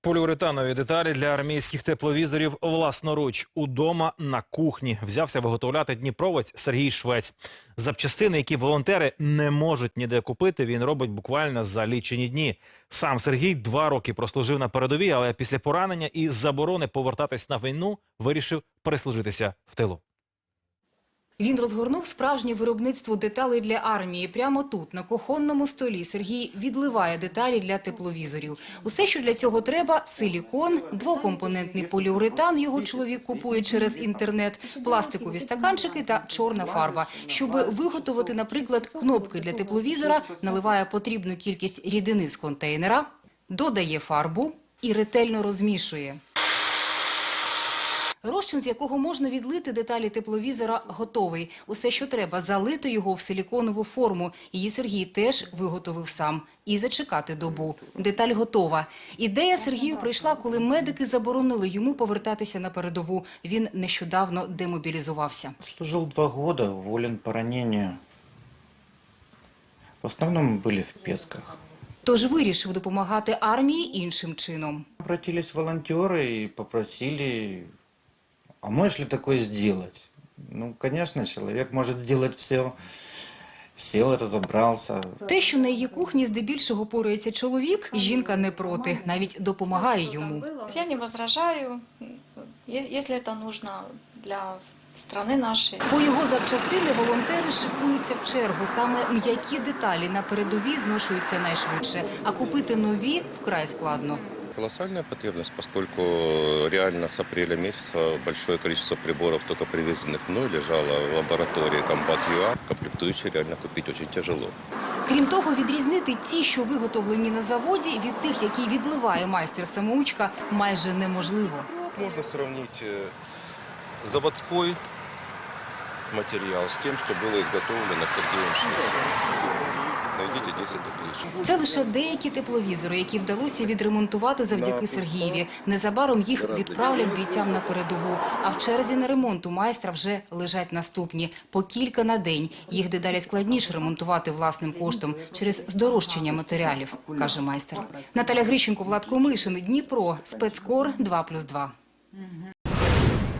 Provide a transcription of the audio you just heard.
Поліуретанові деталі для армійських тепловізорів власноруч удома на кухні взявся виготовляти дніпровець Сергій Швець. Запчастини, які волонтери не можуть ніде купити, він робить буквально за лічені дні. Сам Сергій два роки прослужив на передовій, але після поранення і заборони повертатись на війну вирішив переслужитися в тилу. Він розгорнув справжнє виробництво деталей для армії. Прямо тут, на кухонному столі, Сергій відливає деталі для тепловізорів. Усе, що для цього треба – силікон, двокомпонентний поліуретан, його чоловік купує через інтернет, пластикові стаканчики та чорна фарба. Щоб виготовити, наприклад, кнопки для тепловізора, наливає потрібну кількість рідини з контейнера, додає фарбу і ретельно розмішує. Розчин, з якого можна відлити деталі тепловізора, готовий. Усе, що треба, залити його в силіконову форму. Її Сергій теж виготовив сам. І зачекати добу. Деталь готова. Ідея Сергію прийшла, коли медики заборонили йому повертатися на передову. Він нещодавно демобілізувався. Служил два года, уволен по ранению. В основном были в Песках. Тож вирішив допомагати армії іншим чином. Обратились волонтеры и попросили, а можешь ли такое сделать? Ну, конечно, человек может сделать все. Сел, разобрался. Те, що на її кухні здебільшого порується чоловік, жінка не проти, навіть допомагає йому. Я не возражаю, е- если это нужно для страны нашей. По його запчастини волонтери шикуються в чергу. Саме м'які деталі на передовій зношуються найшвидше, а купити нові вкрай складно Колоссальная потребность, поскольку реально с апреля месяца большое количество приборов, только привезенных мной, лежало в лаборатории Комбат.ЮА. Комплектующие реально купить очень тяжело. Крім того, відрізнити ті, що виготовлені на заводі, від тих, які відливає майстер-самоучка, майже неможливо. Можно сравнить э, заводской материал с тем, что было изготовлено Сергеем Швецом. Найдите 10 отличий. Це лише деякі тепловізори, які вдалося відремонтувати завдяки Сергієві. Незабаром їх відправлять бійцям на передову. А в черзі на ремонт у майстра вже лежать наступні по кілька на день. Їх дедалі складніше ремонтувати власним коштом через здорожчання матеріалів, каже майстер. Наталя Грищенко, Влад Комишин, Дніпро, спецкор 2+,2.